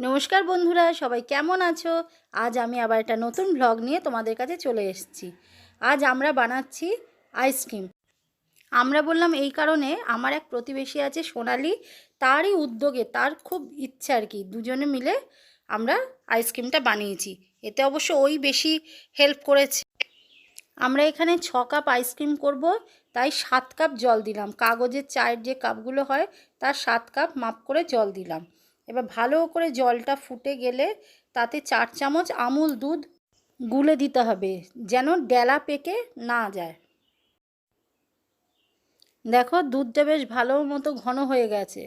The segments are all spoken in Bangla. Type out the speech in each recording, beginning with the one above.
নমস্কার বন্ধুরা, সবাই কেমন আছো? আজ আমি আবার একটা নতুন ভ্লগ নিয়ে তোমাদের কাছে চলে এসেছি। আজ আমরা বানাচ্ছি আইসক্রিম আমরা বললাম এই কারণে আমার এক প্রতিবেশী আছে সোনালি, তারই উদ্যোগে, তার খুব ইচ্ছা আর কি, দুজনে মিলে আমরা আইসক্রিমটা বানিয়েছি। এতে অবশ্য ওই বেশি হেল্প করেছে। আমরা এখানে ছ কাপ আইসক্রিম করব, তাই সাত কাপ জল দিলাম। কাগজের চায়ের যে কাপগুলো হয়, তার সাত কাপ মাপ করে জল দিলাম। এবার ভালো করে জলটা ফুটে গেলে তাতে চার চামচ আমুল দুধ গুলে দিতে হবে যেন ডেলা পেকে না যায়। দেখো দুধটা বেশ ভালো মতো ঘন হয়ে গেছে।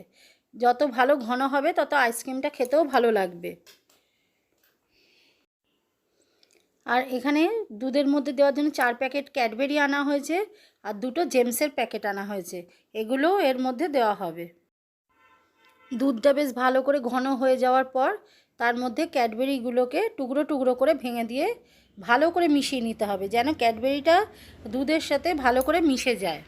যত ভালো ঘন হবে তত আইসক্রিমটা খেতেও ভালো লাগবে। আর এখানে দুধের মধ্যে দেওয়ার জন্য চার প্যাকেট ক্যাডবেরি আনা হয়েছে আর দুটো জেমসের প্যাকেট আনা হয়েছে। এগুলোও এর মধ্যে দেওয়া হবে। দুধটা বেশ ভালো করে ঘন হয়ে যাওয়ার পর তার মধ্যে ক্যাডবেরিগুলোকে টুকরো টুকরো করে ভেঙে দিয়ে ভালো করে মিশিয়ে নিতে হবে যেন ক্যাডবেরিটা দুধের সাথে ভালো করে মিশে যায়।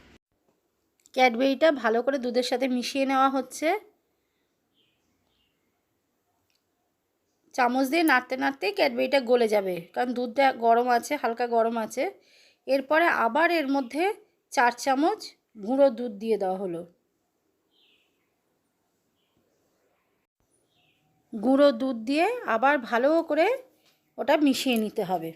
ক্যাডবেরিটা ভালো করে দুধের সাথে মিশিয়ে নেওয়া হচ্ছে। চামচ দিয়ে নাড়তে নাড়তেই ক্যাডবেরিটা গলে যাবে কারণ দুধটা গরম আছে, হালকা গরম আছে। এরপরে আবার এর মধ্যে চার চামচ গুঁড়ো দুধ দিয়ে দেওয়া হলো। গুঁড়ো দুধ দিয়ে আবার ভালো করে ওটা মিশিয়ে নিতে হবে।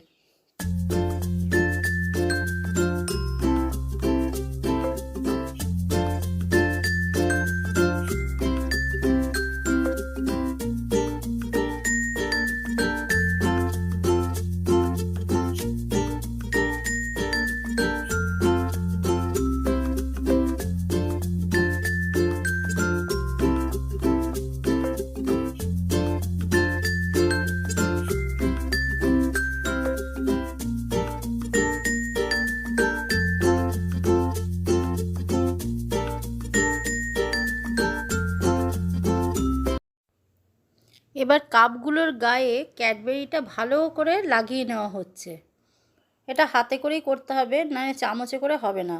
এবার কাপগুলোর গায়ে ক্যাডবেরিটা ভালো করে লাগিয়ে নেওয়া হচ্ছে। এটা হাতে করেই করতে হবে, না চামচে করে হবে না।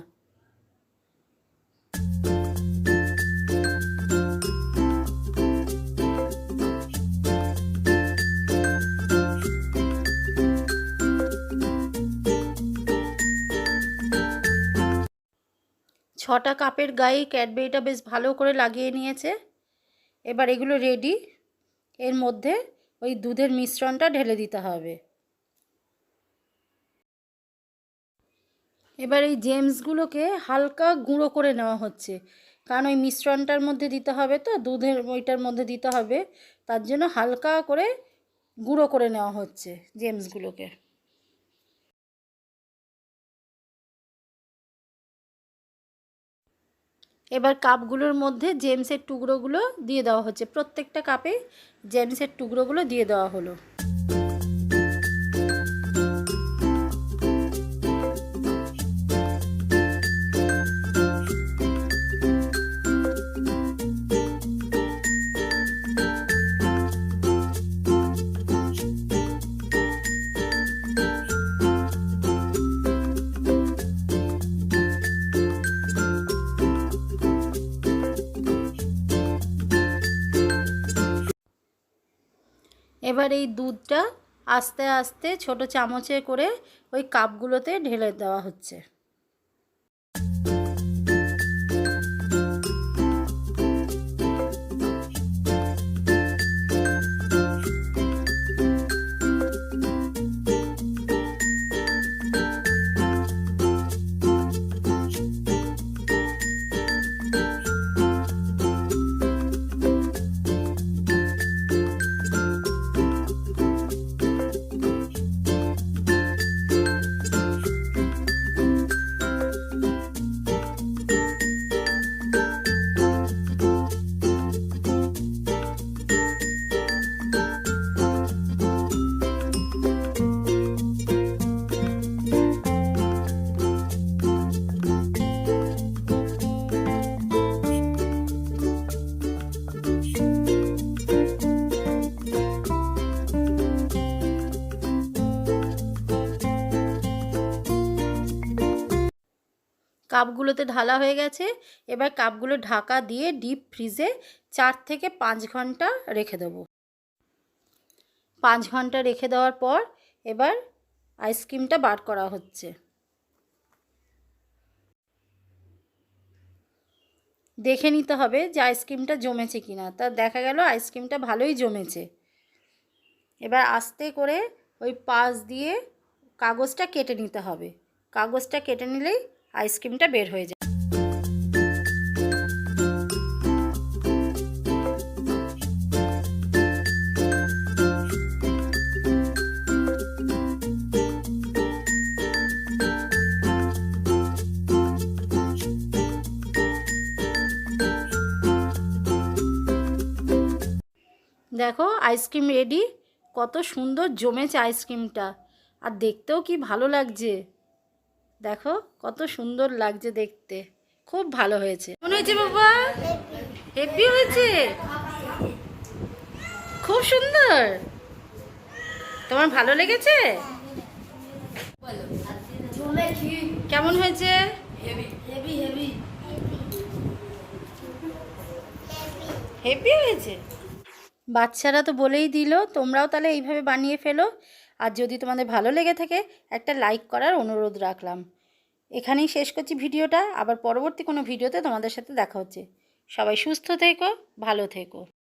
ছটা কাপের গায়ে ক্যাডবেরিটা বেশ ভালো করে লাগিয়ে নিয়েছে। এবার এগুলো রেডি এর মধ্যে ওই দুধের মিশ্রণটা ঢেলে দিতে হবে। এবার এই জেমসগুলোকে হালকা গুঁড়ো করে নেওয়া হচ্ছে। কারণ ওই মিশ্রণটার মধ্যে দিতে হবে তো, দুধের ওইটার মধ্যে দিতে হবে। তার জন্য হালকা করে গুঁড়ো করে নেওয়া হচ্ছে জেমসগুলোকে এবার কাপগুলোর মধ্যে জেমসের টুকরোগুলো দিয়ে দেওয়া হচ্ছে। প্রত্যেকটা কাপে জেমসের টুকরোগুলো দিয়ে দেওয়া হলো। এবার এই দুধটা আস্তে আস্তে ছোট চামচে করে ওই কাপগুলোতে ঢেলে দেওয়া হচ্ছে। কাপগুলোতে ঢালা হয়ে গেছে। এবার কাপগুলো ঢাকা দিয়ে ডিপ ফ্রিজে চার থেকে পাঁচ ঘণ্টা রেখে দেবো। পাঁচ ঘণ্টা রেখে দেওয়ার পর এবার আইসক্রিমটা বার করা হচ্ছে। দেখে নিতে হবে যে আইসক্রিমটা জমেছে কিনা। তা দেখা গেল আইসক্রিমটা ভালোই জমেছে। এবার আস্তে করে ওই পাশ দিয়ে কাগজটা কেটে নিতে হবে। কাগজটা কেটে নিলেই আইসক্রিমটা বের হয়ে যায়। দেখো, আইসক্রিম রেডি কত সুন্দর জমেছে আইসক্রিমটা। আর দেখতেও কি ভালো লাগছে। দেখো কত সুন্দর লাগছে দেখতে। খুব ভালো হয়েছে। মনে হয়েছে বাবা? হেভি হয়েছে? খুব সুন্দর। তোমার ভালো লেগেছে? কেমন হয়েছে? হেভি হয়েছে? বাচ্চারা তো বলেই দিল, তোমরাও তাহলে এইভাবে বানিয়ে ফেলো। আর যদি তোমাদের ভালো লেগে থাকে, একটা লাইক করার অনুরোধ রাখলাম। এখানেই শেষ করছি ভিডিওটা, আবার পরবর্তী কোনো ভিডিওতে তোমাদের সাথে দেখা হচ্ছে। সবাই সুস্থ থেকো, ভালো থেকো।